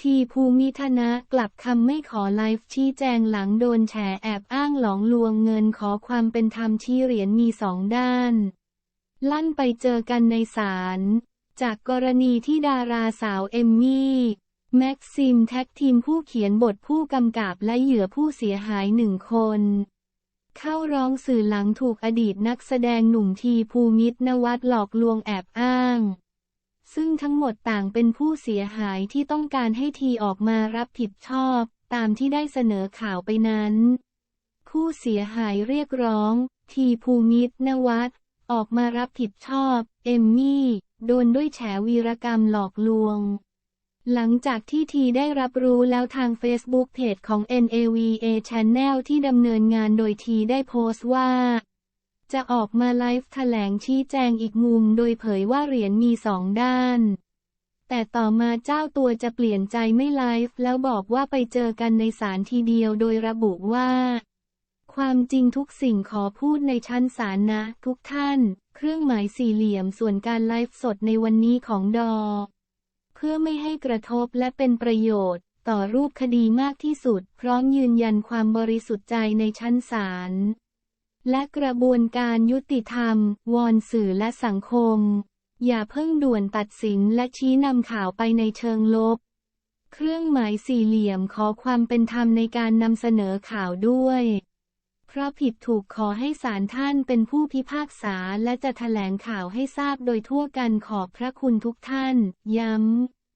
ทีภูมิธนะกลับคำไม่ขอไลฟ์ชี้แจงหลังโดนแฉแอบอ้างหลอกลวงเงินขอความเป็นธรรมชี้เหรียญมีสองด้าน ลั่นไปเจอกันในศาลจากกรณีที่ดาราสาวเอมมี่แม็กซิมแท็กทีมผู้เขียนบทผู้กำกับและเหยื่อผู้เสียหายหนึ่งคน เข้าร้องสื่อหลังถูกอดีตนักแสดงหนุ่มทีภูมิตรนวัตหลอกลวงแอบอ้าง ซึ่งทั้งหมดต่างเป็นผู้เสียหายที่ต้องการให้ทีออกมารับผิดชอบ ตามที่ได้เสนอข่าวไปนั้น ผู้เสียหายเรียกร้อง ทีภูมิตรนวัตออกมารับผิดชอบ เอมมี่ โดนด้วยแฉวีรกรรมหลอกลวง หลังจากที่ทีได้รับรู้แล้วทาง Facebook เพจของ NAVA Channel ที่ดำเนินงานโดยทีได้โพสต์ว่า จะออกมาไลฟ์แถลงชี้แจงอีกมุมโดยเผยว่าเหรียญมีสองด้าน แต่ต่อมาเจ้าตัวจะเปลี่ยนใจไม่ไลฟ์แล้วบอกว่าไปเจอกันในศาลทีเดียวโดยระบุว่า ความจริงทุกสิ่งขอพูดในชั้นศาลนะ ทุกท่าน เครื่องหมายสี่เหลี่ยมส่วนการไลฟ์สดในวันนี้ของดอ เพื่อไม่ให้กระทบและเป็นประโยชน์ ต่อรูปคดีมากที่สุด พร้อมยืนยันความบริสุทธิ์ใจในชั้นศาล และกระบวนการยุติธรรม วอนสื่อและสังคม อย่าเพิ่งด่วนตัดสินและชี้นำข่าวไปในเชิงลบ เครื่องหมายสี่เหลี่ยมขอความเป็นธรรมในการนำเสนอข่าวด้วย เพราะผิดถูกขอให้ศาลท่านเป็นผู้พิพากษาและจะแถลงข่าวให้ทราบโดยทั่วกันขอบพระคุณทุกท่าน ย้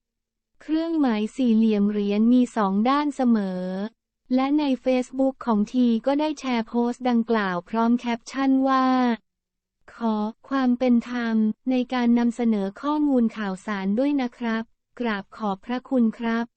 ำ เครื่องหมายสี่เหลี่ยมเหรียญมีสองด้านเสมอ และใน Facebook ของทีก็ได้แชร์โพสต์ดังกล่าวพร้อมแคปชั่นว่า ขอความเป็นธรรมในการนำเสนอข้อมูลข่าวสารด้วยนะครับ กราบขอบพระคุณครับ